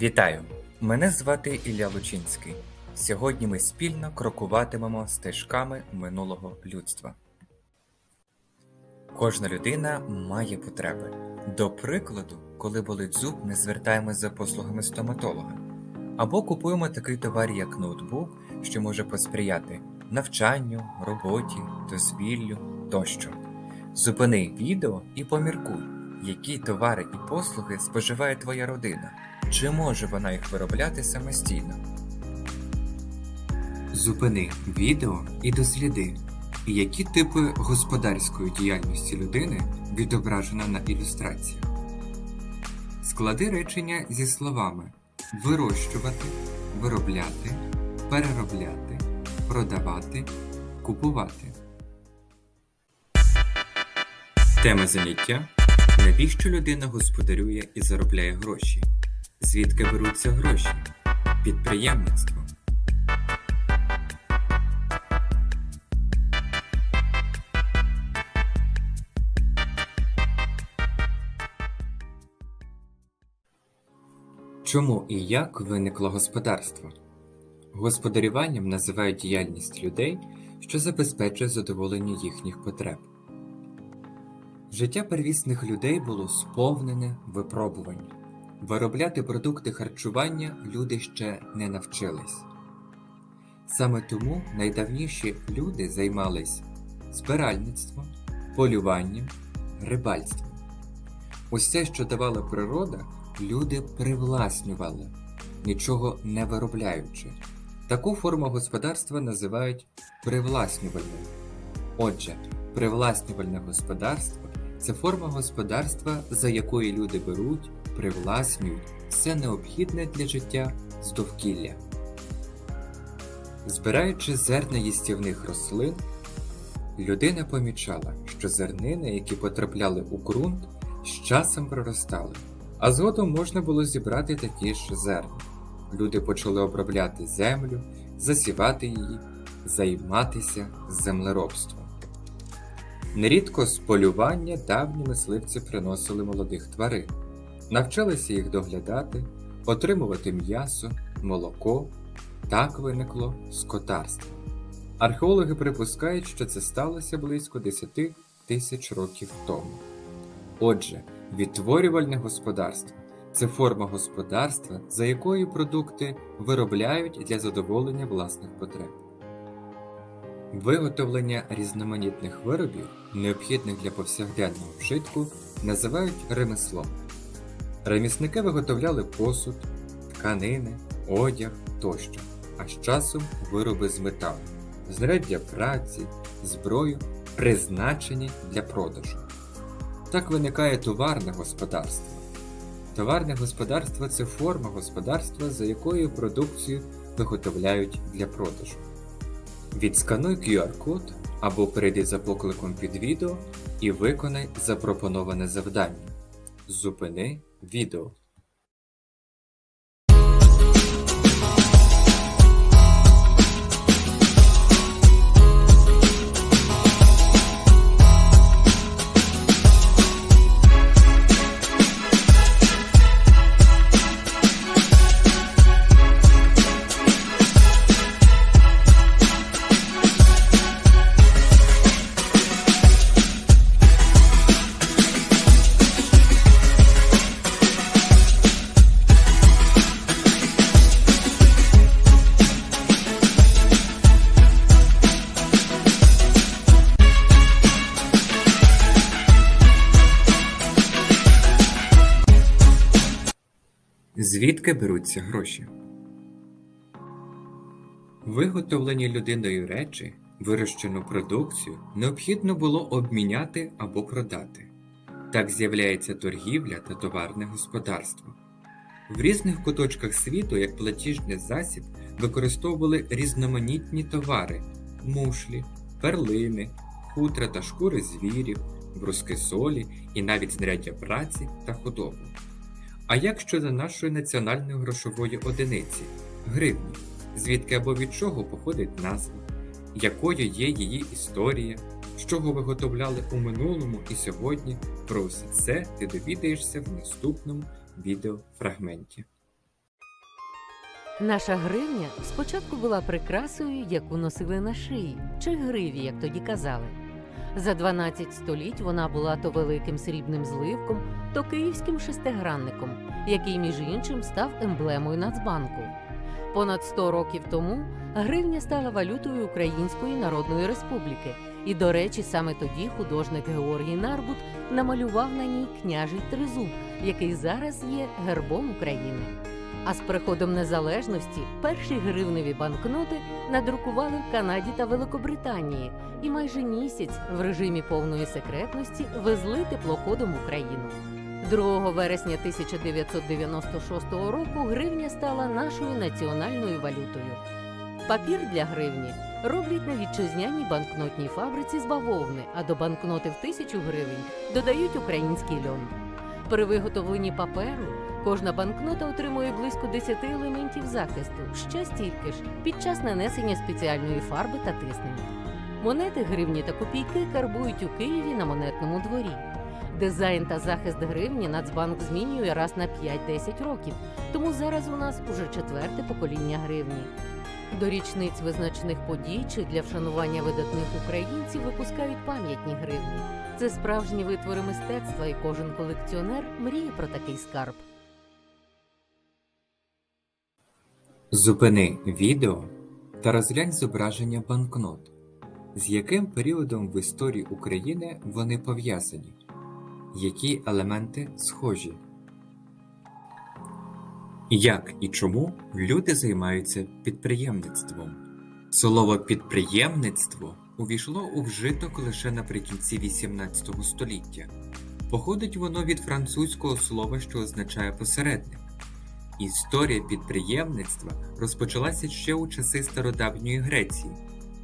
Вітаю! Мене звати Ілля Лучинський. Сьогодні ми спільно крокуватимемо стежками минулого людства. Кожна людина має потреби. До прикладу, коли болить зуб, не звертаємось за послугами стоматолога. Або купуємо такий товар, як ноутбук, що може посприяти навчанню, роботі, дозвіллю тощо. Зупини відео і поміркуй, які товари і послуги споживає твоя родина. Чи може вона їх виробляти самостійно? Зупини відео і досліди, які типи господарської діяльності людини відображено на ілюстрації. Склади речення зі словами вирощувати, виробляти, переробляти, продавати, купувати. Тема заняття Навіщо людина господарює і заробляє гроші? Звідки беруться гроші? Підприємництво. Чому і як виникло господарство? Господарюванням називають діяльність людей, що забезпечує задоволення їхніх потреб. Життя первісних людей було сповнене випробувань. Виробляти продукти харчування люди ще не навчились. Саме тому найдавніші люди займались збиральництвом, полюванням, рибальством. Усе, що давала природа, люди привласнювали, нічого не виробляючи. Таку форму господарства називають привласнювальною. Отже, привласнювальне господарство це форма господарства, за якої люди беруть, привласнюють все необхідне для життя з довкілля. Збираючи зерна їстівних рослин, людина помічала, що зернини, які потрапляли у ґрунт, з часом проростали, а згодом можна було зібрати такі ж зерна. Люди почали обробляти землю, засівати її, займатися землеробством. Нерідко з полювання давні мисливці приносили молодих тварин, навчилися їх доглядати, отримувати м'ясо, молоко. Так виникло скотарство. Археологи припускають, що це сталося близько 10 тисяч років тому. Отже, відтворювальне господарство це форма господарства, за якою продукти виробляють для задоволення власних потреб. Виготовлення різноманітних виробів, необхідних для повсякденного вжитку, називають ремеслом. Ремісники виготовляли посуд, тканини, одяг тощо, а з часом вироби з металу, знаряддя праці, зброю, призначені для продажу. Так виникає товарне господарство. Товарне господарство це форма господарства, за якою продукцію виготовляють для продажу. Відскануй QR-код або перейди за покликом під відео і виконай запропоноване завдання. Зупини відео. Звідки беруться гроші? Виготовлені людиною речі, вирощену продукцію, необхідно було обміняти або продати. Так з'являється торгівля та товарне господарство. В різних куточках світу як платіжний засіб використовували різноманітні товари мушлі, перлини, хутра та шкури звірів, бруски солі і навіть знаряддя праці та худобу. А як щодо нашої національної грошової одиниці? Гривні, звідки або від чого походить назва, якою є її історія, з чого виготовляли у минулому і сьогодні, про все це ти довідаєшся в наступному відеофрагменті. Наша гривня спочатку була прикрасою, яку носили на шиї, чи гриві, як тоді казали. За 12 століть вона була то великим срібним зливком, то київським шестигранником, який, між іншим, став емблемою Нацбанку. Понад 100 років тому гривня стала валютою Української Народної Республіки, і, до речі, саме тоді художник Георгій Нарбут намалював на ній княжий тризуб, який зараз є гербом України. А з приходом незалежності перші гривневі банкноти надрукували в Канаді та Великобританії і майже місяць в режимі повної секретності везли теплоходом Україну. 2 вересня 1996 року гривня стала нашою національною валютою. Папір для гривні роблять на вітчизняній банкнотній фабриці з бавовни, а до банкноти в тисячу гривень додають український льон. При виготовленні паперу кожна банкнота отримує близько 10 елементів захисту, ще стільки ж під час нанесення спеціальної фарби та тиснення. Монети гривні та копійки карбують у Києві на монетному дворі. Дизайн та захист гривні Нацбанк змінює раз на 5-10 років, тому зараз у нас уже четверте покоління гривні. До річниць визначених подій чи для вшанування видатних українців випускають пам'ятні гривні. Це справжні витвори мистецтва, і кожен колекціонер мріє про такий скарб. Зупини відео та розглянь зображення банкнот. З яким періодом в історії України вони пов'язані? Які елементи схожі? Як і чому люди займаються підприємництвом? Слово підприємництво увійшло у вжиток лише наприкінці XVIII століття. Походить воно від французького слова, що означає посередник. Історія підприємництва розпочалася ще у часи стародавньої Греції.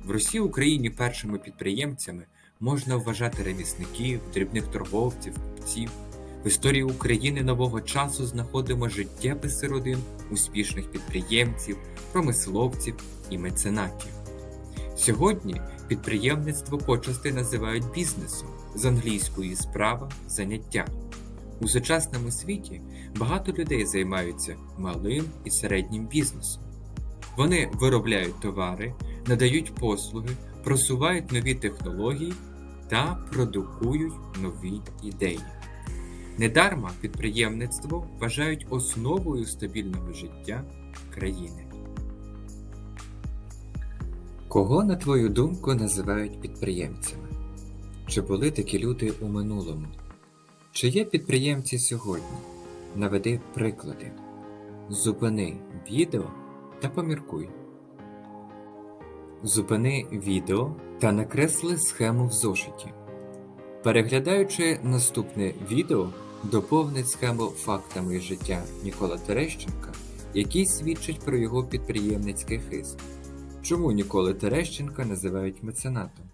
В Росії Україні першими підприємцями можна вважати ремісників, дрібних торговців, купців. В історії України нового часу знаходимо життєписи родин успішних підприємців, промисловців і меценатів. Сьогодні підприємництво почасти називають бізнесом з англійської справа заняття. У сучасному світі багато людей займаються малим і середнім бізнесом. Вони виробляють товари, надають послуги, просувають нові технології та продукують нові ідеї. Недарма підприємництво вважають основою стабільного життя країни. Кого, на твою думку, називають підприємцями? Чи були такі люди у минулому? Чи є підприємці сьогодні? Наведи приклади. Зупини відео та поміркуй. Зупини відео та накресли схему в зошиті. Переглядаючи наступне відео, доповни схему фактами життя Нікола Терещенка, які свідчать про його підприємницький хист. Чому Ніколи Терещенка називають меценатом?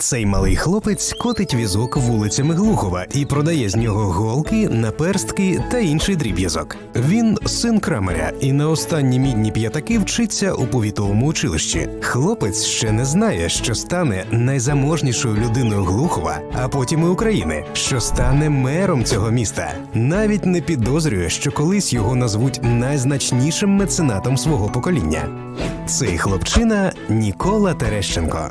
Цей малий хлопець котить візок вулицями Глухова і продає з нього голки, наперстки та інший дріб'язок. Він син крамаря і на останні мідні п'ятаки вчиться у повітовому училищі. Хлопець ще не знає, що стане найзаможнішою людиною Глухова, а потім і України, що стане мером цього міста. Навіть не підозрює, що колись його назвуть найзначнішим меценатом свого покоління. Цей хлопчина Нікола Терещенко.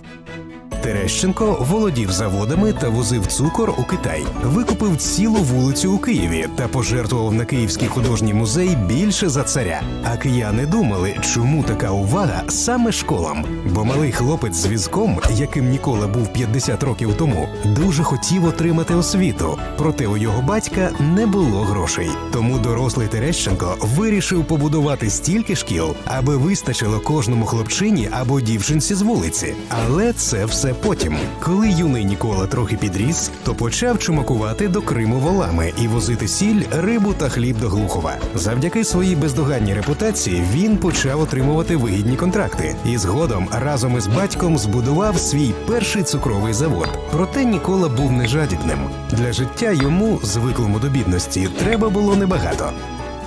Терещенко володів заводами та возив цукор у Китай, викупив цілу вулицю у Києві та пожертвував на Київський художній музей більше за царя. А кияни думали, чому така увага саме школам. Бо малий хлопець з візком, яким Нікола був 50 років тому, дуже хотів отримати освіту. Проте у його батька не було грошей. Тому дорослий Терещенко вирішив побудувати стільки шкіл, аби вистачило кожному хлопчині або дівчинці з вулиці. Але це все потім. Коли юний Нікола трохи підріс, то почав чумакувати до Криму волами і возити сіль, рибу та хліб до Глухова. Завдяки своїй бездоганній репутації він почав отримувати вигідні контракти і згодом разом із батьком збудував свій перший цукровий завод. Проте Нікола був не жадібним. Для життя йому, звиклому до бідності, треба було небагато.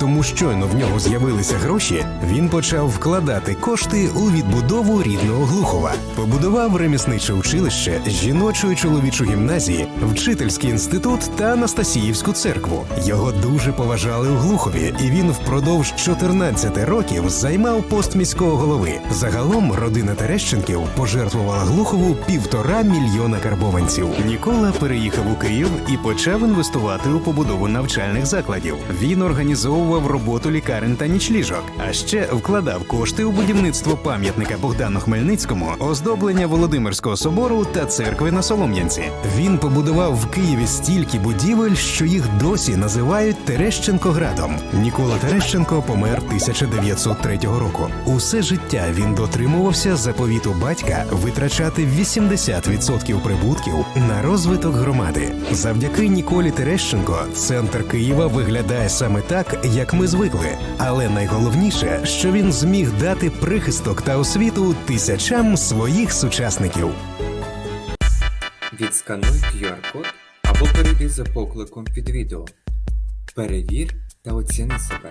Тому щойно в нього з'явилися гроші, він почав вкладати кошти у відбудову рідного Глухова. Побудував ремісниче училище, жіночу і чоловічу гімназії, вчительський інститут та Анастасіївську церкву. Його дуже поважали у Глухові, і він впродовж 14 років займав пост міського голови. Загалом родина Терещенків пожертвувала Глухову півтора мільйона карбованців. Нікола переїхав у Київ і почав інвестувати у побудову навчальних закладів. Він організовував роботу лікарень та нічліжок, а ще вкладав кошти у будівництво пам'ятника Богдану Хмельницькому, оздоблення Володимирського собору та церкви на Солом'янці. Він побудував в Києві стільки будівель, що їх досі називають Терещенкоградом. Нікола Терещенко помер 1903 року. Усе життя він дотримувався заповіту батька витрачати 80% прибутків на розвиток громади. Завдяки Ніколі Терещенко центр Києва виглядає саме так, як ми звикли. Але найголовніше, що він зміг дати прихисток та освіту тисячам своїх сучасників. Відскануй QR-код або перейди за покликом під відео. Перевір та оціни себе.